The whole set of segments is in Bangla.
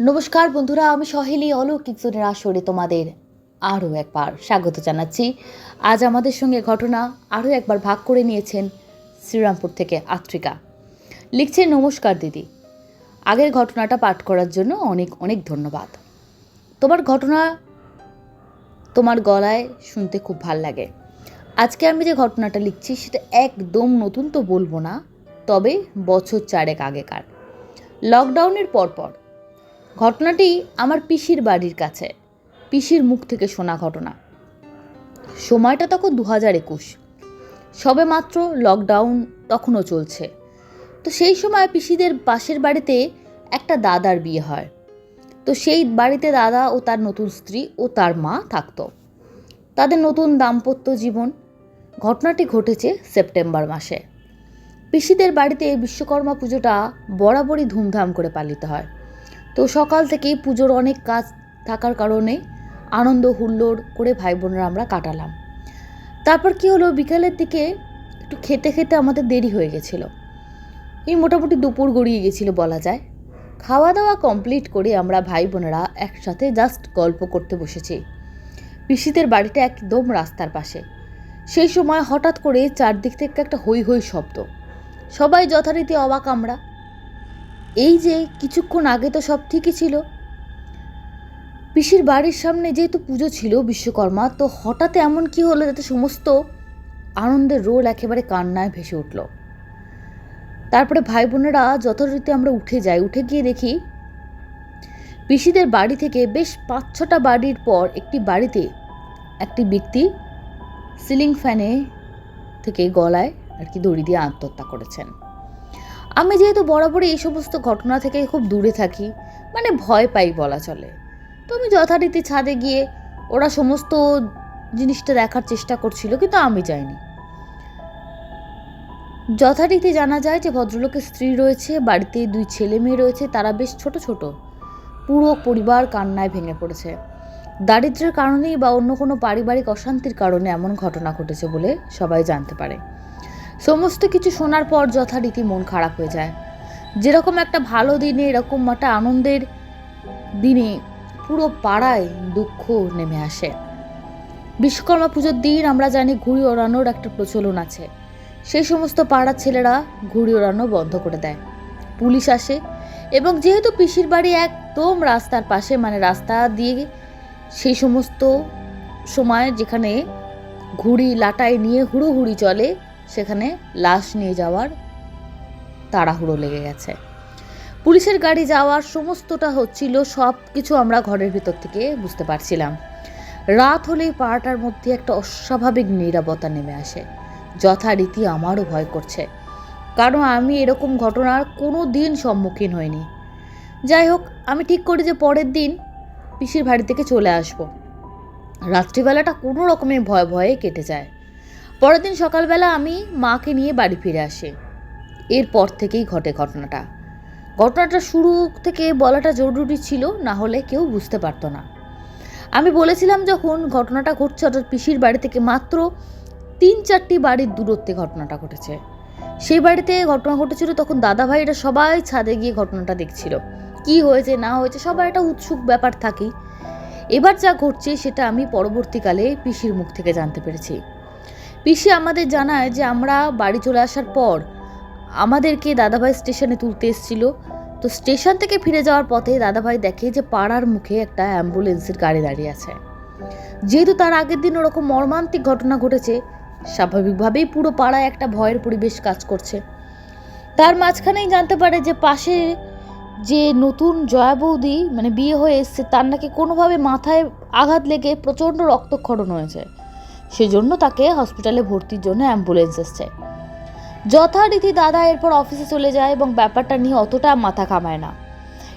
নমস্কার বন্ধুরা, আমি সহেলি, অলৌকিক জোনের আসরে তোমাদের আরও একবার স্বাগত জানাচ্ছি। আজ আমাদের সঙ্গে ঘটনা আরও একবার ভাগ করে নিয়েছেন শ্রীরামপুর থেকে আত্রিকা। লিখছেন, নমস্কার দিদি। আগের ঘটনাটা পাঠ করার জন্য অনেক অনেক ধন্যবাদ। তোমার ঘটনা তোমার গলায় শুনতে খুব ভালো লাগে। আজকে আমি যে ঘটনাটা লিখছি, সেটা একদম নতুন তো বলব না, তবে বছর চারেক আগেকার। লকডাউনের পরপর ঘটনাটি আমার পিসির বাড়ির কাছে, পিসির মুখ থেকে শোনা ঘটনা। সময়টা তখন দু হাজার একুশ। সবে মাত্র লকডাউন তখনও চলছে। তো সেই সময় পিসিদের পাশের বাড়িতে একটা দাদার বিয়ে হয়। তো সেই বাড়িতে দাদা ও তার নতুন স্ত্রী ও তার মা থাকতো। তাদের নতুন দাম্পত্য জীবন। ঘটনাটি ঘটেছে সেপ্টেম্বর মাসে। পিসিদের বাড়িতে বিশ্বকর্মা পুজোটা বরাবরই ধুমধাম করে পালিত হয়। তো সকাল থেকেই পুজোর অনেক কাজ থাকার কারণে আনন্দ হুল্লোড় করে ভাই বোনেরা আমরা কাটালাম। তারপর কি হলো, বিকালের দিকে একটু খেতে খেতে আমাদের দেরি হয়ে গেছিল। এই মোটামুটি দুপুর গড়িয়ে গেছিল বলা যায়। খাওয়া দাওয়া কমপ্লিট করে আমরা ভাই বোনেরা একসাথে জাস্ট গল্প করতে বসেছি। পিসিদের বাড়িটা একদম রাস্তার পাশে। সেই সময় হঠাৎ করে চারদিক থেকে একটা হই হই শব্দ। সবাই যথারীতি অবাক আমরা। এই যে কিছুক্ষণ আগে তো সব ঠিকই ছিল। পিসির বাড়ির সামনে যেহেতু পুজো ছিল বিশ্বকর্মা, তো হঠাৎ এমন কি হলো যাতে সমস্ত আনন্দের রোল একেবারে কান্নায় ভেসে উঠল। তারপরে ভাই বোনেরা যথারীতি আমরা উঠে যাই। উঠে গিয়ে দেখি পিসিদের বাড়ি থেকে বেশ পাঁচ ছটা বাড়ির পর একটি বাড়িতে একটি ব্যক্তি সিলিং ফ্যানে থেকে গলায় আর কি দড়ি দিয়ে আত্মহত্যা করেছেন। আমি যেহেতু বরাবরই এই সমস্ত ঘটনা থেকে খুব দূরে থাকি মানে ভয় পাই বলা চলে। তো আমি যথারীতি ছাদে গিয়ে ওরা সমস্ত জিনিসটা দেখার চেষ্টা করছিল, কিন্তু আমি যাইনি। যথারীতি জানা যায় যে ভদ্রলোকের স্ত্রী রয়েছে, বাড়িতে দুই ছেলে মেয়ে রয়েছে, তারা বেশ ছোট ছোট। পুরো পরিবার কান্নায় ভেঙে পড়েছে। দারিদ্র্যের কারণেই বা অন্য কোনো পারিবারিক অশান্তির কারণে এমন ঘটনা ঘটেছে বলে সবাই জানতে পারে। সমস্ত কিছু শোনার পর যথারীতি মন খারাপ হয়ে যায়। যেরকম একটা ভালো দিনে, এরকম একটা আনন্দের দিনে পুরো পাড়ায় দুঃখ নেমে আসে। বিশ্বকর্মা পুজোর দিন আমরা জানি ঘুড়ি ওড়ানোর একটা প্রচলন আছে। সেই সমস্ত পাড়ার ছেলেরা ঘুড়ি ওড়ানো বন্ধ করে দেয়। পুলিশ আসে এবং যেহেতু পিসির বাড়ি একদম রাস্তার পাশে মানে রাস্তা দিয়ে সেই সমস্ত সময় যেখানে ঘুড়ি লাটাই নিয়ে হুড়োহুড়ি চলে সেখানে লাশ নিয়ে যাওয়ার তাড়াহুড়ো লেগে গেছে। পুলিশের গাড়ি যাওয়ার সমস্তটা হচ্ছিল সব কিছু আমরা ঘরের ভিতর থেকে বুঝতে পারছিলাম। রাত হলেই পাড়াটার মধ্যে একটা অস্বাভাবিক নিরাপত্তা নেমে আসে। যথারীতি আমারও ভয় করছে। কারণ আমি এরকম ঘটনার কোনো দিন সম্মুখীন হইনি। যাই হোক, আমি ঠিক করি যে পরের দিন পিসির বাড়ি থেকে চলে আসব। রাত্রিবেলাটা কোনো রকমের ভয় ভয়ে কেটে যায়। পরের দিন সকালবেলা আমি মাকে নিয়ে বাড়ি ফিরে আসি। এরপর থেকেই ঘটে ঘটনাটা। ঘটনাটা শুরু থেকে বলাটা জরুরি ছিল, না হলে কেউ বুঝতে পারতো না। আমি বলেছিলাম যখন ঘটনাটা ঘটছে, অর্থাৎ পিসির বাড়ি থেকে মাত্র তিন চারটি বাড়ির দূরত্বে ঘটনাটা ঘটেছে। সেই বাড়িতে ঘটনা ঘটেছিল তখন দাদা ভাইরা সবাই ছাদে গিয়ে ঘটনাটা দেখছিল। কি হয়েছে, না হয়েছে, সবার একটা উৎসুক ব্যাপার থাকেই। এবার যা ঘটছে, সেটা আমি পরবর্তীকালে পিসির মুখ থেকে জানতে পেরেছি। পিসি আমাদের জানায় যে আমরা বাড়ি চলে আসার পর আমাদেরকে দাদাভাই স্টেশনে তুলতে এসেছিল। তো স্টেশন থেকে ফিরে যাওয়ার পথে দাদাভাই দেখে যে পাড়ার মুখে একটা অ্যাম্বুলেন্সের গাড়ি দাঁড়িয়ে আছে। যেহেতু তার আগের দিন ওরকম মর্মান্তিক ঘটনা ঘটেছে, স্বাভাবিকভাবেই পুরো পাড়ায় একটা ভয়ের পরিবেশ কাজ করছে। তার মাঝখানেই জানতে পারে যে পাশে যে নতুন জয়া বৌদি মানে বিয়ে হয়ে এসছে, তার নাকি কোনোভাবে মাথায় আঘাত লেগে প্রচণ্ড রক্তক্ষরণ হয়েছে। সেজন্য তাকে হসপিটালে ভর্তির জন্য অ্যাম্বুলেন্স এসছে যথারীতি দাদা এরপর অফিসে চলে যায় এবং ব্যাপারটা নিয়ে অতটা মাথা কামায় না।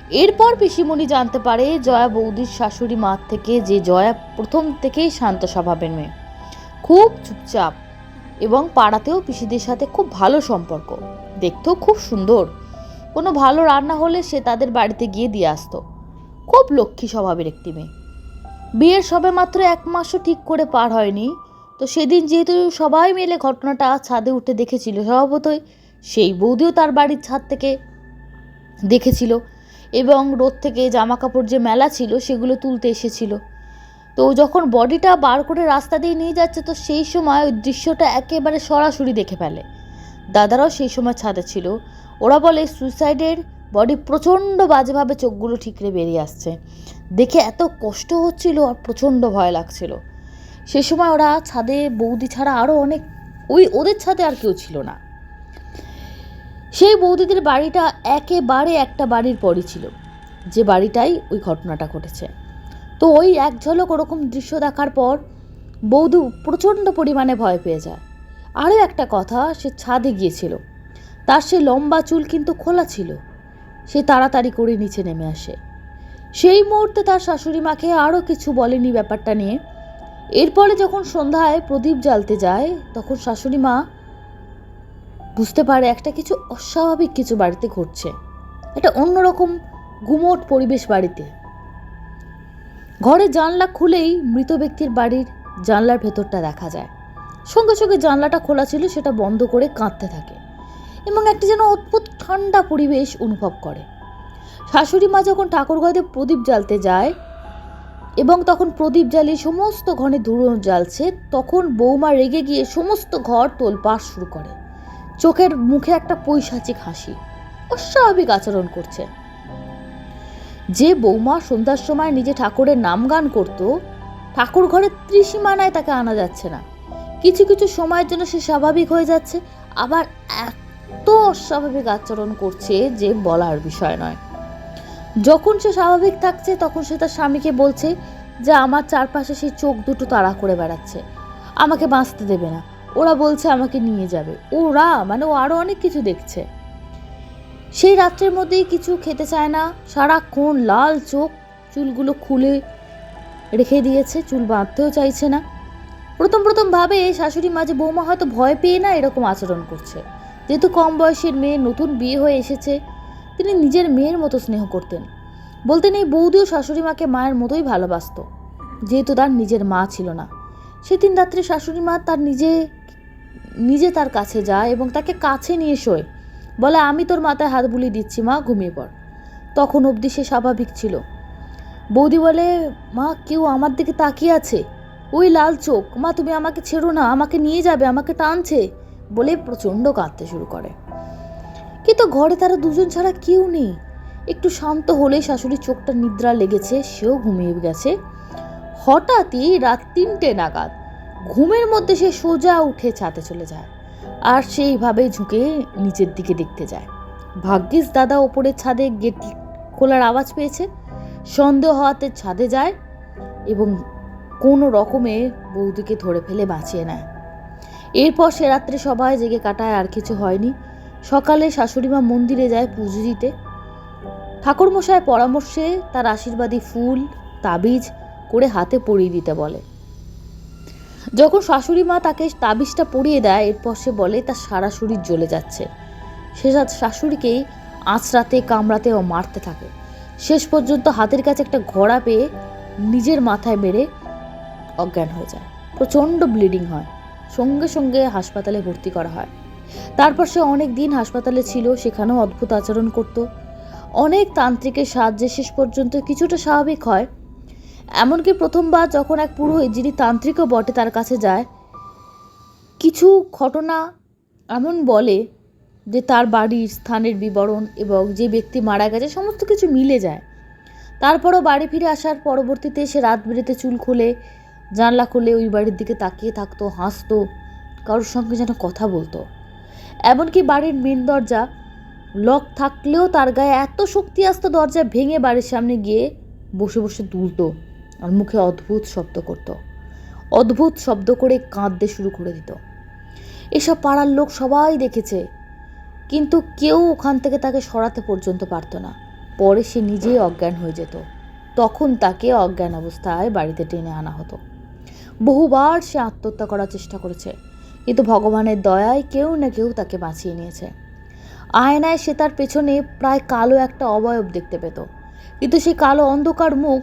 এরপর পিসিমণি জানতে পারে জয়া বৌদির শাশুড়ি মা থেকে যে জয়া প্রথম থেকেই শান্ত স্বভাবের মেয়ে। খুব চুপচাপ এবং পাড়াতেও পিসিদের সাথে খুব ভালো সম্পর্ক। দেখতেও খুব সুন্দর। কোনো ভালো রান্না হলে সে তাদের বাড়িতে গিয়ে দিয়ে আসতো। খুব লক্ষ্মী স্বভাবের একটি মেয়ে। বিয়ের সবে মাত্র এক মাসও ঠিক করে পার হয়নি। তো সেদিন যেহেতু সবাই মিলে ঘটনাটা ছাদে উঠে দেখেছিল, স্বভাবতই সেই বৌদিও তার বাড়ির ছাদ থেকে দেখেছিল এবং রোদ থেকে জামা কাপড় যে মেলা ছিল সেগুলো তুলতে এসেছিল। তো যখন বডিটা বার করে রাস্তা দিয়ে নিয়ে যাচ্ছে তো সেই সময় ওই দৃশ্যটা একেবারে সরাসরি দেখে ফেলে। দাদারাও সেই সময় ছাদে ছিল। ওরা বলে, সুইসাইডের বডি প্রচণ্ড বাজেভাবে চোখগুলো ঠিকরে বেরিয়ে আসছে। দেখে এত কষ্ট হচ্ছিল আর প্রচণ্ড ভয় লাগছিল। সে সময় ওরা ছাদে বৌদি ছাড়া আরও অনেক, ওই ওদের ছাদে আর কেউ ছিল না। সেই বৌদিদের বাড়িটা একেবারে একটা বাড়ির পরই ছিল, যে বাড়িটাই ওই ঘটনাটা ঘটেছে। তো ওই এক ঝলক ওরকম দৃশ্য দেখার পর বৌদি প্রচণ্ড পরিমাণে ভয় পেয়ে যায়। আরও একটা কথা, সে ছাদে গিয়েছিল। তার সে লম্বা চুল কিন্তু খোলা ছিল, সে তাড়াতাড়ি করে নিচে নেমে আসে। সেই মুহূর্তে তার শাশুড়ি মাকে আরও কিছু বলেনি ব্যাপারটা নিয়ে। এরপরে যখন সন্ধ্যায় প্রদীপ জ্বালতে যায়, তখন শাশুড়ি মা বুঝতে পারে একটা কিছু অস্বাভাবিক কিছু বাড়িতে ঘটছে। এটা অন্যরকম গুমোট পরিবেশ বাড়িতে। ঘরের জানলা খুলেই মৃত ব্যক্তির বাড়ির জানলার ভেতরটা দেখা যায়। সঙ্গে সঙ্গে জানলাটা খোলা ছিল, সেটা বন্ধ করে কাঁদতে থাকে এবং একটি যেন অদ্ভুত ঠান্ডা পরিবেশ অনুভব করে। শাশুড়ি মা যখন ঠাকুরঘরে প্রদীপ জ্বালতে যায় এবং তখন প্রদীপ জ্বালিয়ে সমস্ত ঘরে ধুলো জ্বালছে, তখন বৌমা রেগে গিয়ে সমস্ত ঘর তোলপাড় শুরু করে। চোখের মুখে একটা পৈশাচিক হাসি, অস্বাভাবিক আচরণ করছে। যে বৌমা সন্ধ্যার সময় নিজে ঠাকুরের নাম গান করত, ঠাকুর ঘরের ত্রিসীমানায় তাকে আনা যাচ্ছে না। কিছু কিছু সময়ের জন্য সে স্বাভাবিক হয়ে যাচ্ছে, আবার এত অস্বাভাবিক আচরণ করছে যে বলার বিষয় নয়। যখন সে স্বাভাবিক থাকছে, তখন সে তার স্বামীকে বলছে যে, আমার চারপাশে সেই চোখ দুটো তাড়া করে বেড়াচ্ছে। আমাকে বাঁচতে দেবে না। ওরা বলছে আমাকে নিয়ে যাবে। ওরা মানে ও আরও অনেক কিছু দেখছে। সেই রাত্রের মধ্যেই কিছু খেতে চায় না। সারাক্ষণ লাল চোখ, চুলগুলো খুলে রেখে দিয়েছে, চুল বাঁধতেও চাইছে না। প্রথম প্রথম ভাবে শাশুড়ি মাঝে বৌমা হয়তো ভয় পেয়ে না এরকম আচরণ করছে। যেহেতু কম বয়সের মেয়ে, নতুন বিয়ে হয়ে এসেছে তিনি নিজের মেয়ের মতো স্নেহ করতেন। বলতেন এই বৌদিও শাশুড়ি মাকে মায়ের মতোই ভালোবাসত। যেহেতু তার নিজের মা ছিল না। সেদিন রাত্রে শাশুড়ি মা তার নিজে নিজে তার কাছে যায় এবং তাকে কাছে নিয়ে শোয়। বলে, আমি তোর মাথায় হাত বুলিয়ে দিচ্ছি, মা, ঘুমিয়ে পড়। তখন অবধি সে স্বাভাবিক ছিল। বৌদি বলে, মা, কেউ আমার দিকে তাকিয়ে আছে? ওই লাল চোখ। মা, তুমি আমাকে ছেড়ো না, আমাকে নিয়ে যাবে, আমাকে টানছে। বলে প্রচণ্ড কাঁদতে শুরু করে। কিন্তু ঘরে, তারা দুজন ছাড়া কেউ নেই। একটু শান্ত হলে শাশুড়ির চোখটা নিদ্রা লেগেছে, সেও ঘুমিয়ে গেছে। হঠাৎই রাত তিনটে নাগাদ ঘুমের মধ্যে সে সোজা উঠে ছাতে চলে যায় আর সেইভাবে ঝুঁকে নিচের দিকে দেখতে যায়। ভাগ্যিস দাদা ওপরের ছাদে গেট খোলার আওয়াজ পেয়েছে, সন্দেহ হওয়াতে ছাদে যায় এবং কোনো রকমে বৌদিকে ধরে ফেলে বাঁচিয়ে নেয়। এরপর সে রাত্রে সবাই জেগে কাটায়, আর কিছু হয়নি। সকালে শাশুড়িমা মন্দিরে যায় পুজো দিতে। ঠাকুরমশায়ের পরামর্শে তার আশীর্বাদী ফুল, তাবিজ করে হাতে পরিয়ে দিতে বলে। যখন শাশুড়ি মা তাকে তাবিজটা পরিয়ে দেয়, এরপর সে বলে তার সারা শরীর জ্বলে যাচ্ছে। সে শাশুড়িকেই আঁচড়াতে, কামড়াতে ও মারতে থাকে। শেষ পর্যন্ত হাতের কাছে একটা ঘোড়া পেয়ে নিজের মাথায় মেরে অজ্ঞান হয়ে যায়। প্রচণ্ড ব্লিডিং হয়। সঙ্গে সঙ্গে হাসপাতালে ভর্তি করা হয়। তারপর সে অনেক দিন হাসপাতালে ছিল, সেখানেও অদ্ভুত আচরণ করত। অনেক তান্ত্রিকের সাহায্যে শেষ পর্যন্ত কিছুটা স্বাভাবিক হয়। এমনকি প্রথমবার যখন এক পুরোহিত যিনি তান্ত্রিকও বটে তার কাছে যায়, কিছু ঘটনা এমন বলে যে তার বাড়ির স্থানের বিবরণ এবং যে ব্যক্তি মারা গেছে সমস্ত কিছু মিলে যায়। তারপরও বাড়ি ফিরে আসার পরবর্তীতে সে রাত বেরোতে চুল খুলে, জানলা খুলে ওই বাড়ির দিকে তাকিয়ে থাকতো, হাসতো, কারোর সঙ্গে যেন কথা বলতো। এমনকি বাড়ির মেন দরজা লক থাকলেও তার গায়ে এত শক্তি আসতো দরজা ভেঙে বাড়ির সামনে গিয়ে বসে বসে তুলতো আর মুখে অদ্ভুত শব্দ করত। অদ্ভুত শব্দ করে কাঁদতে শুরু করে দিত। এসব পাড়ার লোক সবাই দেখেছে, কিন্তু কেউ ওখান থেকে তাকে সরাতে পর্যন্ত পারতো না। পরে সে নিজেই অজ্ঞান হয়ে যেত। তখন তাকে অজ্ঞান অবস্থায় বাড়িতে টেনে আনা হতো। বহুবার সে আত্মহত্যা করার চেষ্টা করেছে। কিন্তু ভগবানের দয়ায় কেউ না কেউ তাকে বাঁচিয়ে নিয়েছে। আয়নায় সে তার পেছনে প্রায় কালো একটা অবয়ব দেখতে পেত। কিন্তু সেই কালো অন্ধকার মুখ,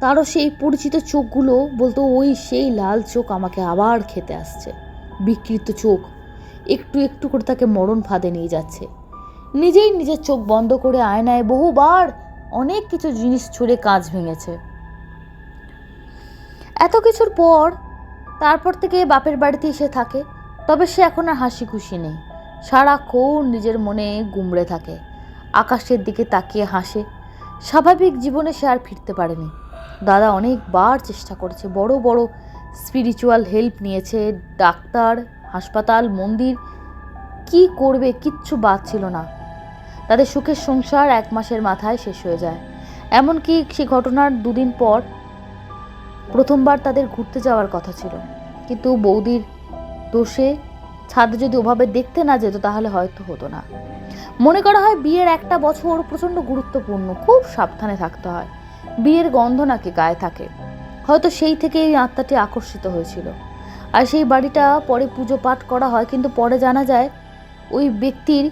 তারও সেই পরিচিত চোখগুলো বলতো, ওই সেই লাল চোখ আমাকে আবার খেতে আসছে। বিকৃত চোখ। একটু একটু করে তাকে মরণ ফাঁদে নিয়ে যাচ্ছে। নিজেই নিজের চোখ বন্ধ করে আয়নায় বহুবার অনেক কিছু জিনিস ছুঁড়ে কাঁচ ভেঙেছে। এত কিছুর পর তারপর থেকে বাপের বাড়িতে এসে থাকে, তবে সে এখন আর হাসি খুশি নেই সারাক্ষণ নিজের মনে গুমড়ে থাকে, আকাশের দিকে তাকিয়ে হাসে। স্বাভাবিক জীবনে সে আর ফিরতে পারেনি। দাদা অনেকবার চেষ্টা করেছে, বড় বড় স্পিরিচুয়াল হেল্প নিয়েছে, ডাক্তার, হাসপাতাল, মন্দির, কি করবে কিচ্ছু বাদ ছিল না। তাদের সুখের সংসার এক মাসের মাথায় শেষ হয়ে যায়। এমনকি সে ঘটনার দুদিন পর প্রথমবার তাদের ঘুরতে যাওয়ার কথা ছিল। কিন্তু বৌদির দোষে ছাদ যদি ওভাবে দেখতে না যেত, তাহলে হয়তো হতো না। মনে করা হয় বিয়ের একটা বছর প্রচণ্ড গুরুত্বপূর্ণ, খুব সাবধানে থাকতে হয়। বিয়ের গন্ধ নাকি গায়ে থাকে। হয়তো সেই থেকে এই আত্মাটি আকর্ষিত হয়েছিল। আর সেই বাড়িটা পরে পুজো পাঠ করা হয়, কিন্তু পরে জানা যায় ওই ব্যক্তির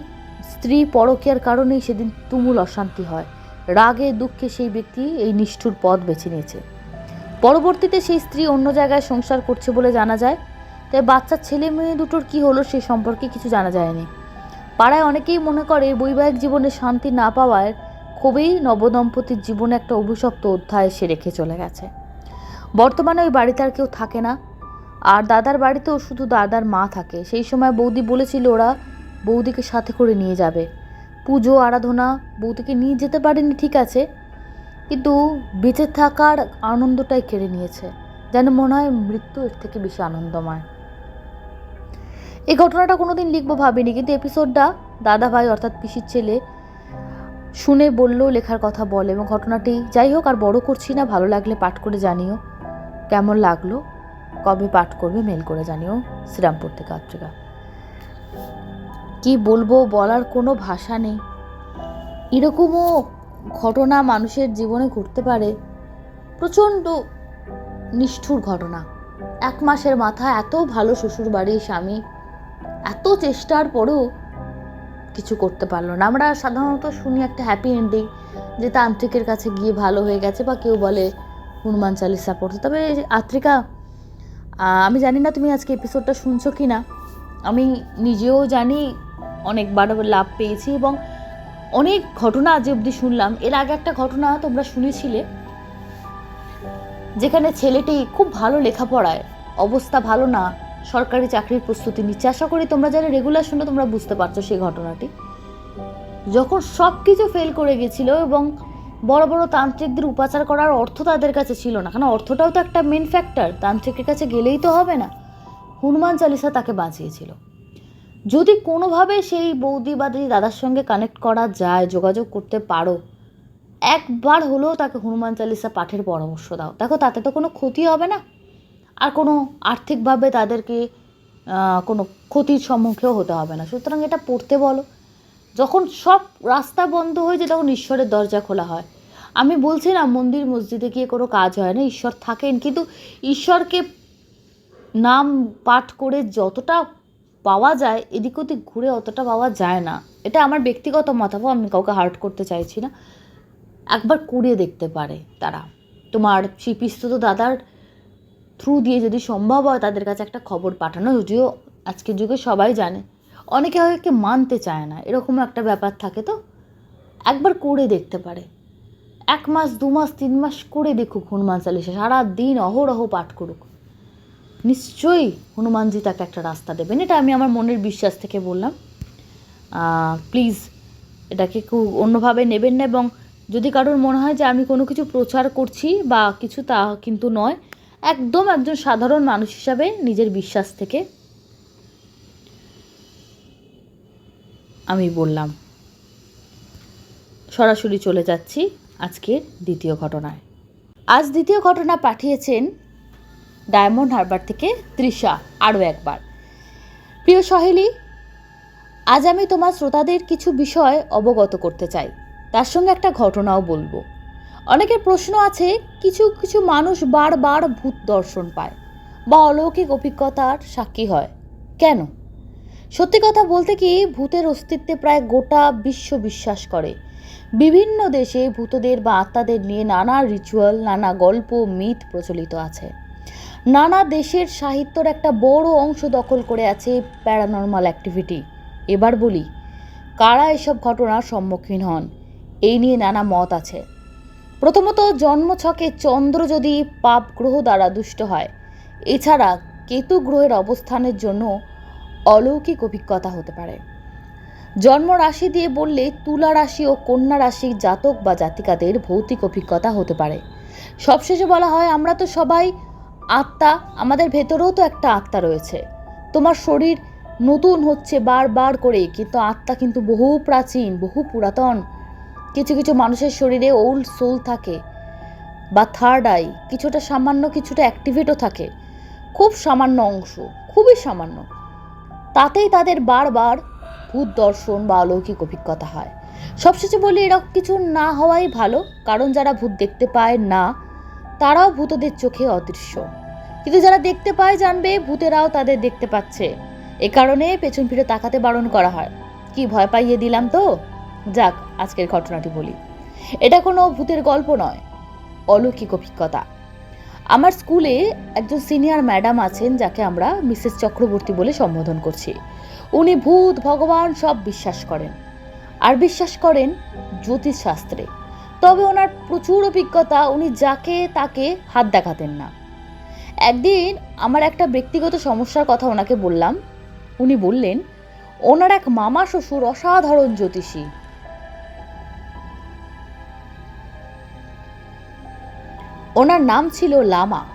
স্ত্রী পরকীয়ার কারণেই সেদিন তুমুল অশান্তি হয়। রাগে দুঃখে সেই ব্যক্তি এই নিষ্ঠুর পথ বেছে নিয়েছে। পরবর্তীতে সেই স্ত্রী অন্য জায়গায় সংসার করছে বলে জানা যায়। তাই বাচ্চার ছেলে মেয়ে দুটোর কি হলো সে সম্পর্কে কিছু জানা যায়নি। পাড়ায় অনেকেই মনে করে বৈবাহিক জীবনে শান্তি না পাওয়ায় খুবই নবদম্পতির জীবনে একটা অভিশপ্ত অধ্যায় সে রেখে চলে গেছে। বর্তমানে ওই বাড়িতে আর কেউ থাকে না। আর দাদার বাড়িতেও শুধু দাদার মা থাকে। সেই সময় বৌদি বলেছিল ওরা বৌদিকে সাথে করে নিয়ে যাবে। পুজো, আরাধনা, বৌদিকে নিয়ে যেতে পারেনি, ঠিক আছে। কিন্তু বেঁচে থাকার আনন্দটাই কেড়ে নিয়েছে, যেন মনে হয় মৃত্যু এর থেকে বেশি আনন্দময়। এই ঘটনাটা কোনোদিন লিখব ভাবিনি, কিন্তু এপিসোডটা দাদা ভাই অর্থাৎ পিসির ছেলে শুনে বললেও লেখার কথা বলে এবং ঘটনাটি যাই হোক আর বড় করছি না, ভালো লাগলে পাঠ করে জানিও। কেমন লাগল, কবে পাঠ করবে মেল করে জানিও, শ্রীরামপুর থেকে আত্রিকা। কি বলব, বলার কোনো ভাষা নেই। এরকমও ঘটনা মানুষের জীবনে ঘটতে পারে। প্রচণ্ড নিষ্ঠুর ঘটনা। এক মাসের মাথা এত ভালো শ্বশুর বাড়ির স্বামী, এত চেষ্টার পরেও কিছু করতে পারল না। আমরা সাধারণত শুনি একটা হ্যাপি এন্ডিং যে তান্ত্রিকের কাছে গিয়ে ভালো হয়ে গেছে বা কেউ বলে হনুমান চালিসা পড়তে। তবে আত্রিকা আমি জানি না তুমি আজকে এপিসোডটা শুনছো কি না আমি নিজেও জানি অনেকবার লাভ পেয়েছি এবং অনেক ঘটনা আজ অবধি শুনলাম। এর আগে একটা ঘটনা তোমরা শুনেছিলে, যেখানে ছেলেটি খুব ভালো লেখাপড়ায়। অবস্থা ভালো না, সরকারি চাকরির প্রস্তুতি নিচ্ছে। আশা করি তোমরা যারা রেগুলার শুনে, তোমরা বুঝতে পারছ সেই ঘটনাটি। যখন সব কিছু ফেল করে গেছিল এবং বড় বড় তান্ত্রিকদের উপাচার করার অর্থ তাদের কাছে ছিল না কারণ অর্থটাও তো একটা মেন ফ্যাক্টর তান্ত্রিকের কাছে গেলেই তো হবে না। হনুমান চালিসা তাকে বাঁচিয়েছিল। যদি কোনোভাবে সেই বৌদি বা দিদি দাদার সঙ্গে কানেক্ট করা যায়, যোগাযোগ করতে পারো, একবার হলেও তাকে হনুমান চালিসা পাঠের পরামর্শ দাও। দেখো, তাতে তো কোনো ক্ষতি হবে না। আর কোনো আর্থিকভাবে তাদেরকে কোনো ক্ষতির সম্মুখীনও হতে হবে না। সুতরাং এটা পড়তে বলো। যখন সব রাস্তা বন্ধ হয়ে যায়, তখন ঈশ্বরের দরজা খোলা হয়। আমি বলছি না, মন্দির মসজিদে গিয়ে কোনো কাজ হয় না। ঈশ্বর থাকেন, কিন্তু ঈশ্বরকে নাম পাঠ করে যতটা পাওয়া যায়, এদিক ওদিক ঘুরে অতটা পাওয়া যায় না। এটা আমার ব্যক্তিগত মতামত, আমি কাউকে হার্ট করতে চাইছি না। একবার কুড়িয়ে দেখতে পারে তারা। তোমার সেই দাদার থ্রু দিয়ে যদি সম্ভব হয়, তাদের কাছে একটা খবর পাঠানো। যদিও আজকের যুগে সবাই জানে। অনেকে হয়তো মানতে চায় না, এরকম একটা ব্যাপার থাকে তো। একবার করে দেখতে পারে। এক মাস, দু মাস, তিন মাস করে দেখুক হনুমান চালিশা। সারা দিন অহরহ পাঠ করুক। নিশ্চয়ই হনুমানজি তাকে একটা রাস্তা দেবেন। এটা আমি আমার মনের বিশ্বাস থেকে বললাম। প্লিজ এটাকে খুব অন্যভাবে নেবেন না এবং যদি কারোর মনে হয় যে আমি কোনো কিছু প্রচার করছি বা কিছু তা কিন্তু নয়, একদম একজন সাধারণ মানুষ হিসাবে নিজের বিশ্বাস থেকে আমি বললাম। সরাসরি চলে যাচ্ছি আজকের দ্বিতীয় ঘটনায়। আজ দ্বিতীয় ঘটনা পাঠিয়েছেন ডায়মন্ড হারবার থেকে তৃষা আরও একবার। প্রিয় সহেলি, আজ আমি তোমার শ্রোতাদের কিছু বিষয় অবগত করতে চাই। তার সঙ্গে একটা ঘটনাও বলব। অনেকের প্রশ্ন আছে, কিছু কিছু মানুষ বারবার ভূত দর্শন পায় বা অলৌকিক অভিজ্ঞতার সাক্ষী হয়। কেন? সত্যি কথা বলতে কি, ভূতের অস্তিত্বে প্রায় গোটা বিশ্ব বিশ্বাস করে। বিভিন্ন দেশে ভূতদের বা আত্মাদের নিয়ে নানা রিচুয়াল নানা গল্প, মিথ প্রচলিত আছে। নানা দেশের সাহিত্যর একটা বড় অংশ দখল করে আছে প্যারানর্মাল অ্যাক্টিভিটি। এবার বলি, কারা এসব ঘটনার সম্মুখীন হন? এই নিয়ে নানা মত আছে। প্রথমত, জন্মছকে চন্দ্র যদি পাপ গ্রহ দ্বারা দুষ্ট হয়, এছাড়া কেতু গ্রহের অবস্থানের জন্য অলৌকিক অভিজ্ঞতা হতে পারে। জন্ম রাশি দিয়ে বললে, তুলা রাশি ও কন্যা রাশির জাতক বা জাতিকাদের ভৌতিক অভিজ্ঞতা হতে পারে। সবশেষে বলা হয়, আমরা তো সবাই আত্মা, আমাদের ভেতরেও তো একটা আত্মা রয়েছে। তোমার শরীর নতুন হচ্ছে বারবার করে কিন্তু আত্মা কিন্তু বহু প্রাচীন, বহু পুরাতন। কিছু কিছু মানুষের শরীরে ওল্ড সোল থাকে বা থার্ড আই কিছুটা সামান্য কিছুটা অ্যাক্টিভেটও থাকে। খুব সামান্য অংশ, খুবই সামান্য। তাতেই তাদের বারবার ভূত দর্শন বা অলৌকিক অভিজ্ঞতা হয়। সবশেষে বলি এরকম কিছু না হওয়াই ভালো, কারণ যারা ভূত দেখতে পায় না, তারাও ভূতদের চোখে অদৃশ্য। কিন্তু যারা দেখতে পায়, জানবে ভূতেরাও তাদের দেখতে পাচ্ছে। এ কারণে পেছন ফিরে তাকাতে বারণ করা হয়। কি ভয় পাইয়ে দিলাম তো? যাক, আজকের ঘটনাটি বলি। এটা কোনো ভূতের গল্প নয়, অলৌকিক অভিজ্ঞতা। আমার স্কুলে একজন সিনিয়র ম্যাডাম আছেন, যাকে আমরা মিসেস চক্রবর্তী বলে সম্বোধন করছি। উনি ভূত, ভগবান, সব বিশ্বাস করেন। আর বিশ্বাস করেন জ্যোতিষশাস্ত্রে। তবে ওনার প্রচুর অভিজ্ঞতা, উনি যাকে তাকে হাত দেখাতেন না। একদিন আমার একটা ব্যক্তিগত সমস্যার কথা ওনাকে বললাম। উনি বললেন, ওনার এক মামা শ্বশুর অসাধারণ জ্যোতিষী। ওনার নাম ছিল লামা।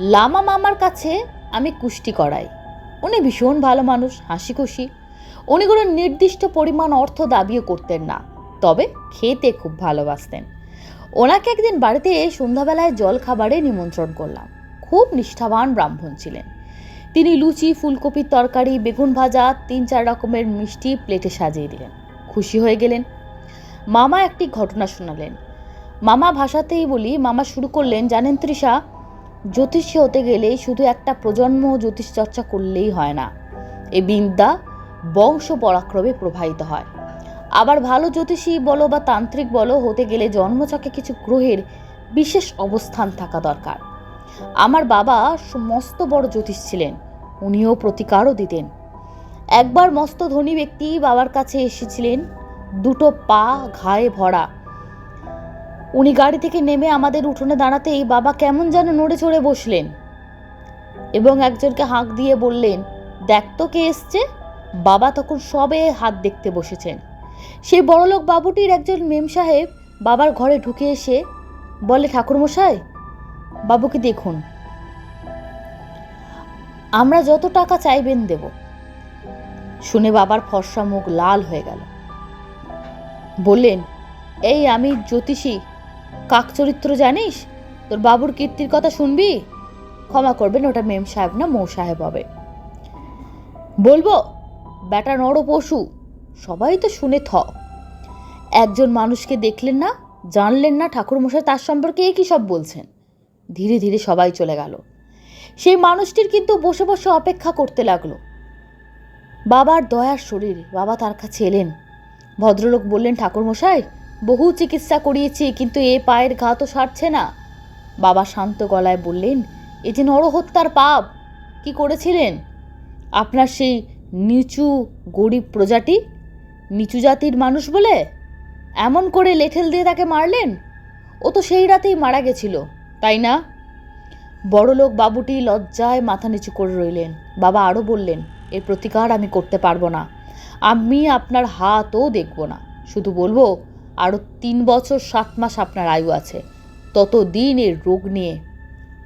লামা মামার কাছে আমি কুষ্টি করাই। উনি ভীষণ ভালো মানুষ হাসি খুশি উনি কোনো নির্দিষ্ট পরিমাণ অর্থ দাবিও করতেন না, তবে খেতে খুব ভালোবাসতেন। ওনাকে একদিন বাড়িতে সন্ধ্যাবেলায় জল খাবারে নিমন্ত্রণ করলাম। খুব নিষ্ঠাবান ব্রাহ্মণ ছিলেন। তিনি লুচি, ফুলকপির তরকারি, বেগুন ভাজা, তিন চার রকমের মিষ্টি প্লেটে সাজিয়ে দিলেন। খুশি হয়ে গেলেন। মামা একটি ঘটনা শোনালেন। মামা ভাষাতেই বলি, মামা শুরু করলেন, জানেন তৃষা জ্যোতিষী হতে গেলে শুধু একটা প্রজন্ম জ্যোতিষ চর্চা করলেই হয় না। এই বিদ্যা বংশ পরাক্রমে প্রবাহিত হয়। আবার ভালো জ্যোতিষী বলো বা তান্ত্রিক বলো, হতে গেলে জন্মচকে কিছু গ্রহের বিশেষ অবস্থান থাকা দরকার। আমার বাবা মস্ত বড় জ্যোতিষ ছিলেন। উনিও প্রতিকারও দিতেন। একবার মস্ত ধনী ব্যক্তি বাবার কাছে এসেছিলেন। দুটো পা ঘায়ে ভরা। উনি গাড়ি থেকে নেমে আমাদের উঠোনে দাঁড়াতেই বাবা কেমন যেন নড়ে চড়ে বসলেন এবং একজনকে হাঁক দিয়ে বললেন, দেখ তো কে এসছে। বাবা তখন সবে হাত দেখতে বসেছেন। সেই বড়লোক বাবুটির একজন মেম সাহেব বাবার ঘরে ঢুকে এসে বলে ঠাকুরমশাই বাবুকে দেখুন। আমরা যত টাকা চাইবেন দেব। শুনে বাবার ফর্সা মুখ লাল হয়ে গেল। বললেন, এই আমি জ্যোতিষী, কাক চরিত্র জানিস? তোর বাবুর কীর্তির কথা শুনবি? ক্ষমা করবেন, ওটা মেম সাহেব না, মৌ সাহেব হবে। বলব বেটা নর পশু, সবাই তো শুনে থ। একজন মানুষকে দেখলেন না, জানলেন না, ঠাকুরমশাই তার সম্পর্কে এই কী সব বলছেন? ধীরে ধীরে সবাই চলে গেল। সেই মানুষটির কিন্তু বসে বসে অপেক্ষা করতে লাগল। বাবার দয়ার শরীর বাবা তার কাছে এলেন। ভদ্রলোক বললেন, ঠাকুরমশাই, বহু চিকিৎসা করিয়েছি, কিন্তু এ পায়ের ঘা তো সারছে না। বাবা শান্ত গলায় বললেন, এ যে নরহত্যার পাপ, কি করেছিলেন? আপনার সেই নিচু গরিব প্রজাটি? নিচু জাতির মানুষ বলে? এমন করে লেঠেল দিয়ে তাকে মারলেন? ও তো সেই রাতেই মারা গেছিল। তাই না? বড়লোক বাবুটি লজ্জায় মাথা নিচু করে রইলেন। বাবা আরও বললেন, এর প্রতিকার আমি করতে পারব না। আমি আপনার হাতও দেখব না। শুধু বলব, আরও তিন বছর সাত মাস আপনার আয়ু আছে। তত দিন এর রোগ নিয়ে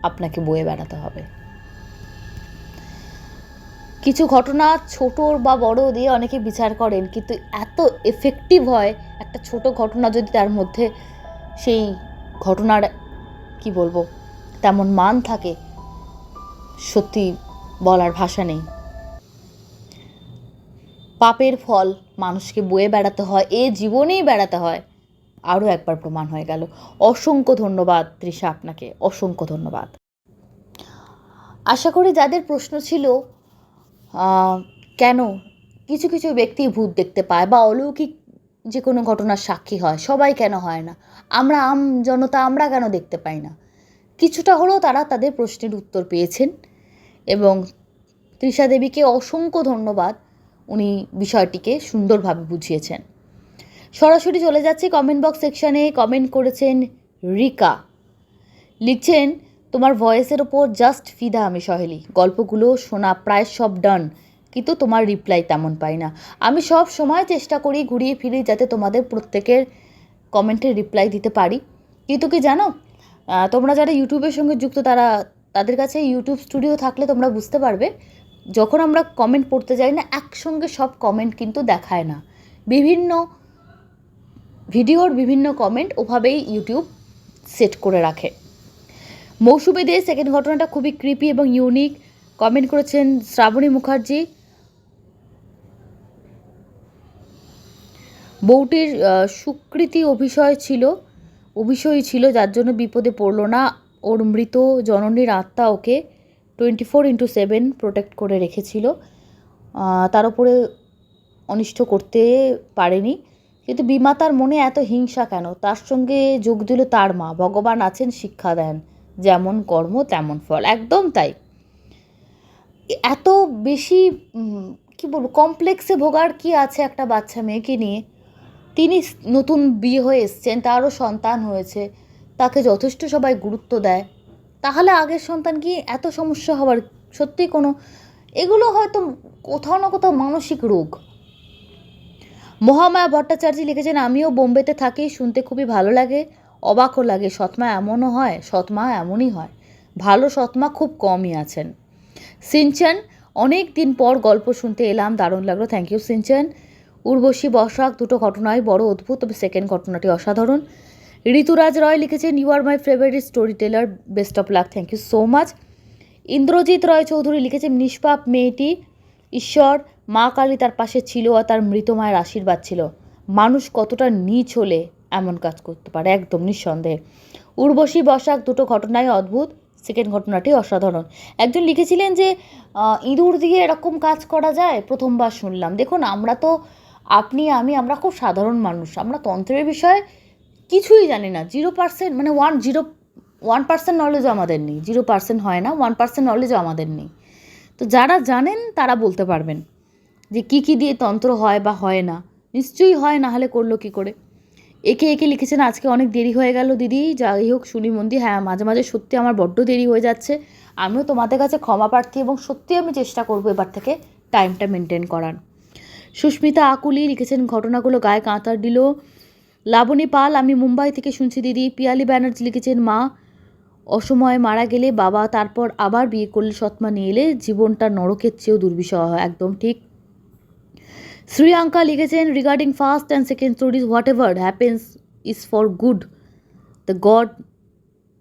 আপনাকে বয়ে বেড়াতে হবে। কিছু ঘটনা ছোট বা বড় দিয়ে অনেকে বিচার করেন, কিন্তু এত এফেক্টিভ হয় একটা ছোট ঘটনা যদি তার মধ্যে সেই ঘটনার কি বলব, তেমন মান থাকে। সত্যি বলার ভাষা নেই। পাপের ফল মানুষকে বয়ে বেড়াতে হয়, এ জীবনেই বেড়াতে হয়। আরও একবার প্রমাণ হয়ে গেল। অসংখ্য ধন্যবাদ তৃষা আপনাকে, অসংখ্য ধন্যবাদ। আশা করি যাদের প্রশ্ন ছিল কেন? কিছু কিছু ব্যক্তি ভূত দেখতে পায় বা অলৌকিক যে কোনো ঘটনার সাক্ষী হয়, সবাই কেন হয় না? আমরা আম, জনতা আমরা কেন দেখতে পাই না? কিছুটা হলেও তারা তাদের প্রশ্নের উত্তর পেয়েছেন এবং তৃষা দেবীকে অসংখ্য ধন্যবাদ উনি বিষয়টিকে সুন্দরভাবে বুঝিয়েছেন। সরাসরি চলে যাচ্ছি কমেন্ট বক্স সেকশানে কমেন্ট করেছেন রিকা। লিখছেন, তোমার ভয়েসের ওপর জাস্ট ফিদা আমি সহেলি। গল্পগুলো শোনা প্রায় সব ডান কিন্তু তোমার রিপ্লাই তেমন পাই না। আমি সব সময় চেষ্টা করি ঘুরিয়ে ফিরিয়ে যাতে তোমাদের প্রত্যেকের কমেন্টের রিপ্লাই দিতে পারি। কিন্তু কি জানো? তোমরা যারা ইউটিউবের সঙ্গে যুক্ত, তারা তাদের কাছে ইউটিউব স্টুডিও থাকলে তোমরা বুঝতে পারবে, যখন আমরা কমেন্ট পড়তে যাই না, একসঙ্গে সব কমেন্ট কিন্তু দেখায় না। বিভিন্ন ভিডিওর বিভিন্ন কমেন্ট ওভাবেই ইউটিউব সেট করে রাখে। মৌসুমী সেকেন্ড ঘটনাটা খুবই ক্রিপি এবং ইউনিক কমেন্ট করেছেন শ্রাবণী মুখার্জি। বউটির সুকৃতি অভিষয় ছিল, অভিষয়ই ছিল, যার জন্য বিপদে পড়ল না। ওর মৃত জননীর আত্মা ওকে twenty four into seven protect করে রেখেছিল। তার উপরে অনিষ্ট করতে পারেনি। কিন্তু বিমাতার মনে এত হিংসা কেন? তার সঙ্গে যোগ দিল তার মা। ভগবান আছেন, শিক্ষা দেন। যেমন কর্ম, তেমন ফল। একদম তাই। এত বেশি কি বলব কমপ্লেক্সে ভোগার কি আছে একটা বাচ্চা মেয়েকে নিয়ে? তিনি নতুন বিয়ে হয়ে এসছেন, তারও সন্তান হয়েছে, তাকে যথেষ্ট সবাই গুরুত্ব দেয়। তাহলে আগের সন্তান কি এত সমস্যা হওয়ার সত্যি কোনো, এগুলো হয়তো কোথাও না কোথাও মানসিক রোগ। মহামায়া ভট্টাচার্য লিখেছেন, আমিও বোম্বেতে থাকি, শুনতে খুবই ভালো লাগে, অবাকও লাগে, সৎমা এমনও হয়, সৎমা এমনই হয়। ভালো সৎমা খুব কমই আছেন। সিনচান, অনেক দিন পর গল্প শুনতে এলাম, দারুণ লাগল, thank you Shinchan. Urvashi Basak দুটো ঘটনাই বড় অদ্ভুত তবে সেকেন্ড ঘটনাটি অসাধারণ। ঋতুরাজ রয় লিখেছেন you are my favourite story teller best of luck thank you so much Indrajit Roy Chowdhury লিখেছেন, নিষ্পাপ মেয়েটি ঈশ্বর, মা কালী তার পাশে ছিল আর তার মৃত মায়ের আশীর্বাদ ছিল। মানুষ কতটা নিচ হলে এমন কাজ করতে পারে? একদম নিঃসন্দেহে। উর্বশী বসাক দুটো ঘটনাই অদ্ভুত সেকেন্ড ঘটনাটি অসাধারণ। একজন লিখেছিলেন যে ইঁদুর দিয়ে এরকম কাজ করা যায়? প্রথমবার শুনলাম। দেখুন, আমরা তো আপনি, আমি, আমরা খুব সাধারণ মানুষ। আমরা তন্ত্রের বিষয়ে কিছুই জানি না। জিরো পার্সেন্ট মানে ওয়ান জিরো ওয়ান পার্সেন্ট নলেজও আমাদের নেই। জিরো পার্সেন্ট হয় না ওয়ান পার্সেন্ট নলেজও আমাদের নেই। তো যারা জানেন, তারা বলতে পারবেন যে কী কী দিয়ে তন্ত্র হয় বা হয় না। নিশ্চয়ই হয়, না হলে করল কী করে? একে একে লিখেছেন, আজকে অনেক দেরি হয়ে গেল দিদি। যাই হোক, শুনি মন্দি। হ্যাঁ মাঝে মাঝে সত্যি আমার বড্ড দেরি হয়ে যাচ্ছে। আমিও তোমাদের কাছে ক্ষমা প্রার্থী এবং সত্যি আমি চেষ্টা করব এবার থেকে টাইমটা মেনটেন করার। সুস্মিতা আকুলি লিখেছেন, ঘটনাগুলো গায়ে কাঁতার দিল। লাবণী পাল, আমি মুম্বাই থেকে শুনছি দিদি। পিয়ালি ব্যানার্জি লিখেছেন, মা, অসময়ে মারা গেলে বাবা তারপর আবার বিয়ে করলে সৎমা নিয়ে এলে জীবনটা নরকের চেয়েও দুর্বিষহ হয়। একদম ঠিক। শ্রীয়াঙ্কা লিখেছেন regarding first and second stories whatever happens is for good the God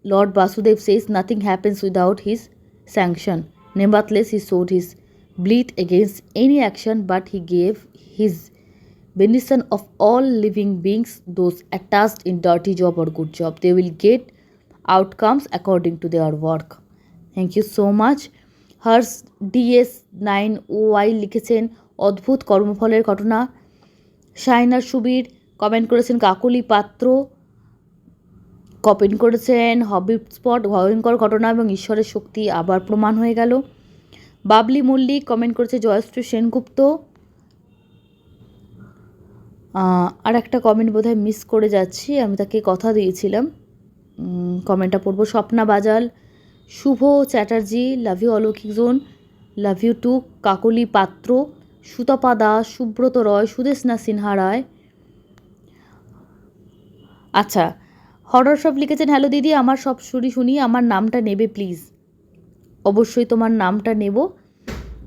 Lord Basudeb says nothing happens without his sanction nevertheless, he showed his bleed against any action but he gave his benediction of all living beings those attached in dirty job or good job they will get outcomes according to their work thank you so much Harsh DS nine Y লিখেছেন অদ্ভুত কর্মফলের ঘটনা শাইনার সুবীর কমেন্ট করেছেন কাকলি পাত্র কমেন্ট করেছেন হবি স্পট ভয়ঙ্কর ঘটনা এবং ঈশ্বরের শক্তি আবার প্রমাণ হয়ে গেল বাবলি মল্লিক কমেন্ট করেছে জয়শ্রী সেনগুপ্ত। আর একটা কমেন্ট বোধহয় মিস করে যাচ্ছি, আমি তাকে কথা দিয়েছিলাম। কমেন্টটা পড়ব। Swapna Bajal, Shubha Chatterjee love you Aloukik zone love you too Kakali Patra, Sutapa Das, Subrata রয় সুদেশনা সিনহা রায়। আচ্ছা হরর সব লিখেছেন হ্যালো দিদি, আমার সব শুনি শুনি, আমার নামটা নেবে প্লিজ অবশ্যই তোমার নামটা নেব।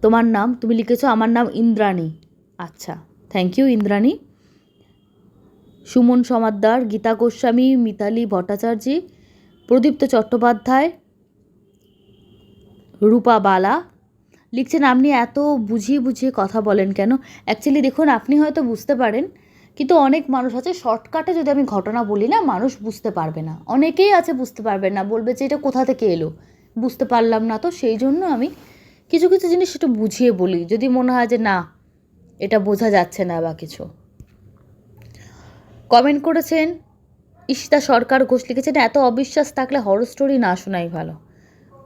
তোমার নাম, তুমি লিখেছো আমার নাম ইন্দ্রাণী। আচ্ছা থ্যাংক ইউ ইন্দ্রাণী। সুমন সমাদ্দার, গীতা গোস্বামী, মিতালি ভট্টাচার্য, প্রদীপ্ত চট্টোপাধ্যায়, রূপা বালা। লিখছেন, আপনি এত বুঝিয়ে বুঝিয়ে কথা বলেন কেন? অ্যাকচুয়ালি দেখুন, আপনি হয়তো বুঝতে পারেন, কিন্তু অনেক মানুষ আছে, শর্টকাটে যদি আমি ঘটনা বলি না, মানুষ বুঝতে পারবে না। অনেকেই আছে, বুঝতে পারবে না, বলবে যে এটা কোথা থেকে এলো? বুঝতে পারলাম না। তো সেই জন্য আমি কিছু কিছু জিনিস একটু বুঝিয়ে বলি। যদি মনে হয় যে না, এটা বোঝা যাচ্ছে না বা কিছু। কমেন্ট করেছেন ঈশিতা সরকার ঘোষ লিখেছেন, এত অবিশ্বাস থাকলে হরর স্টোরি না শোনাই ভালো।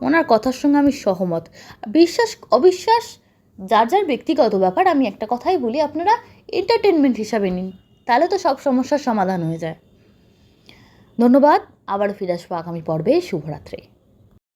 ওনার কথার সঙ্গে আমি সহমত। বিশ্বাস, অবিশ্বাস, যার যার ব্যক্তিগত ব্যাপার, আমি একটা কথাই বলি, আপনারা এন্টারটেনমেন্ট হিসাবে নিন। তাহলে তো সব সমস্যার সমাধান হয়ে যায়। ধন্যবাদ, আবার ফিরে আসব আগামী পর্বে। শুভরাত্রি।